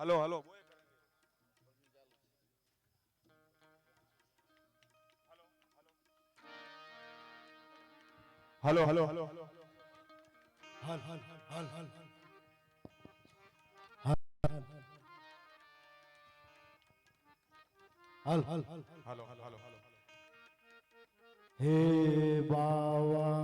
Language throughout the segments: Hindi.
Hello hello hello hello hello હાલ હાલ હાલ હાલ હાલ હાલ હાલ હલો હલો હલો હલો હે બાવા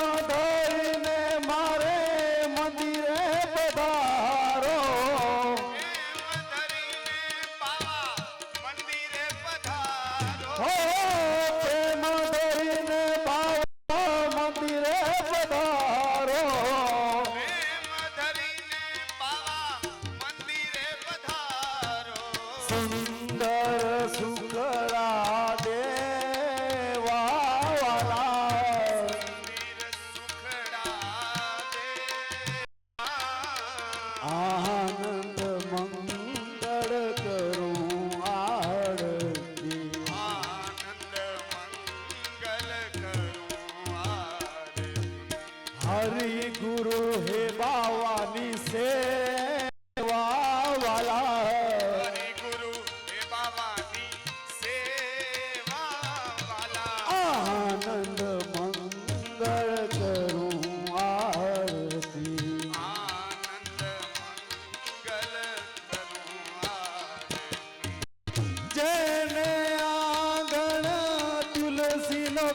राधा सेवा वाला गुरु भवानी सेवा वाला। आनंद मंगल करूँ आरती। आनंद मंगल करूँ आरती। जैन आँगन तुलसी नो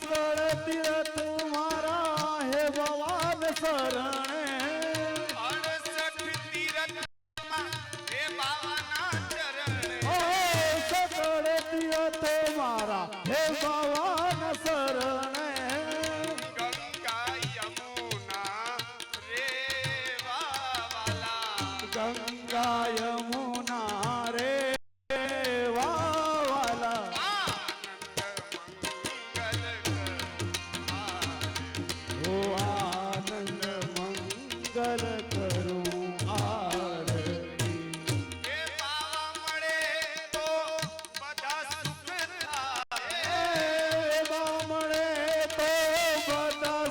Let's go! શંકર કરું આરતી તો બધા સુખ થાય. એ બા મળે તો બધા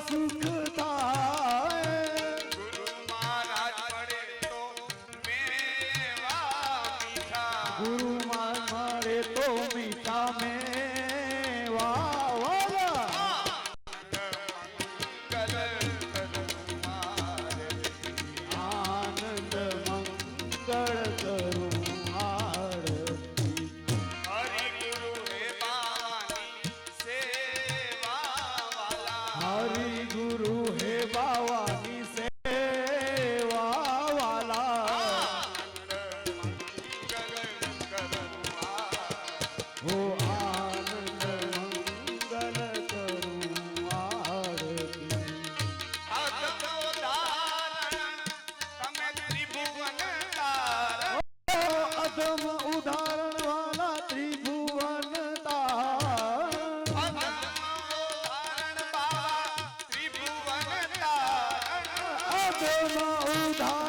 મળે તો મેવા મીઠા. ગુરુ મળે તો મીઠા ઉધાર.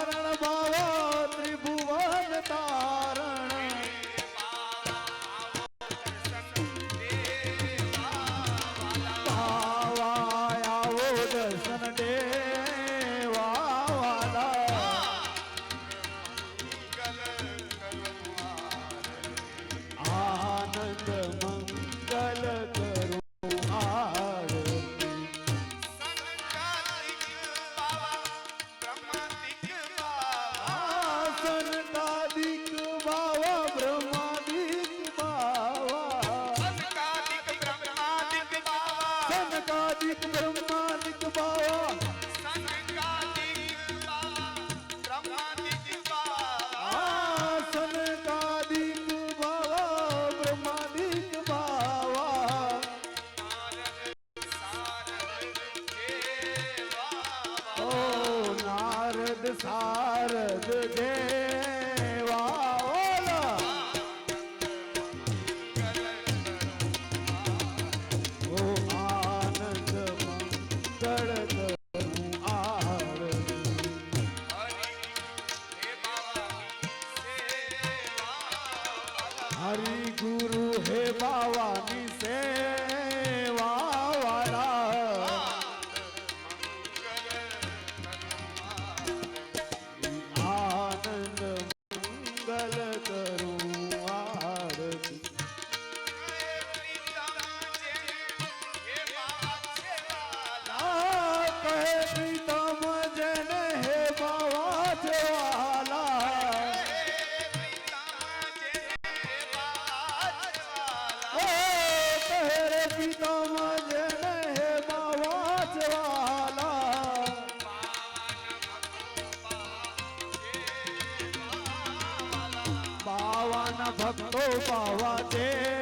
ભક્તો પાવા દે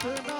अपना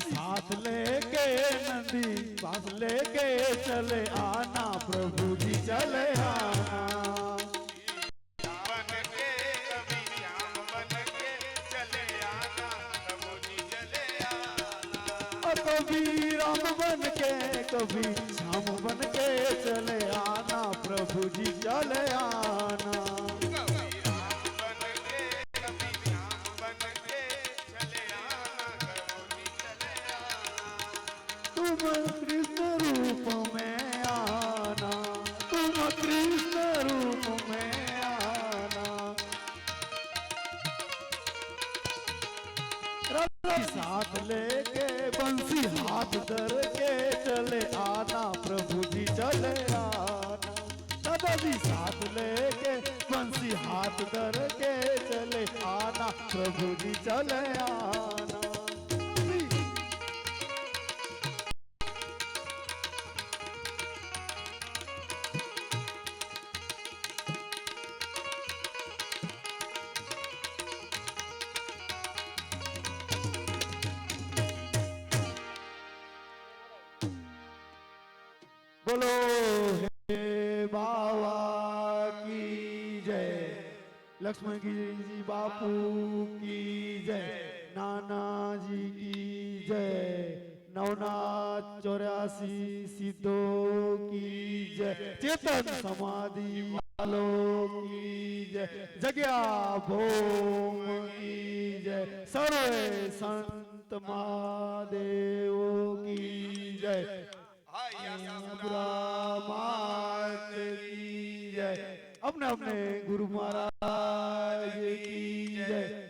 साथ लेके नंदी पास लेके चले आना प्रभु जी चले आना। के कभी श्याम बन के चले आना प्रभु जी चले आना। कभी राम बन के कभी श्याम बन के चले आना प्रभु जी चले आना। हाथ धर के चले आना प्रभु जी चले आना। बोलो हे बाबा। लक्ष्मण जी बापू की जय नाना जी की जय नवनाथ चौरासी सिद्धों की जय चेतन समाधि वालों की जय जग्या भोम की जय सर्वे संत महादेवों की जय। मात की जय अपने अपने गुरु महाराज की जय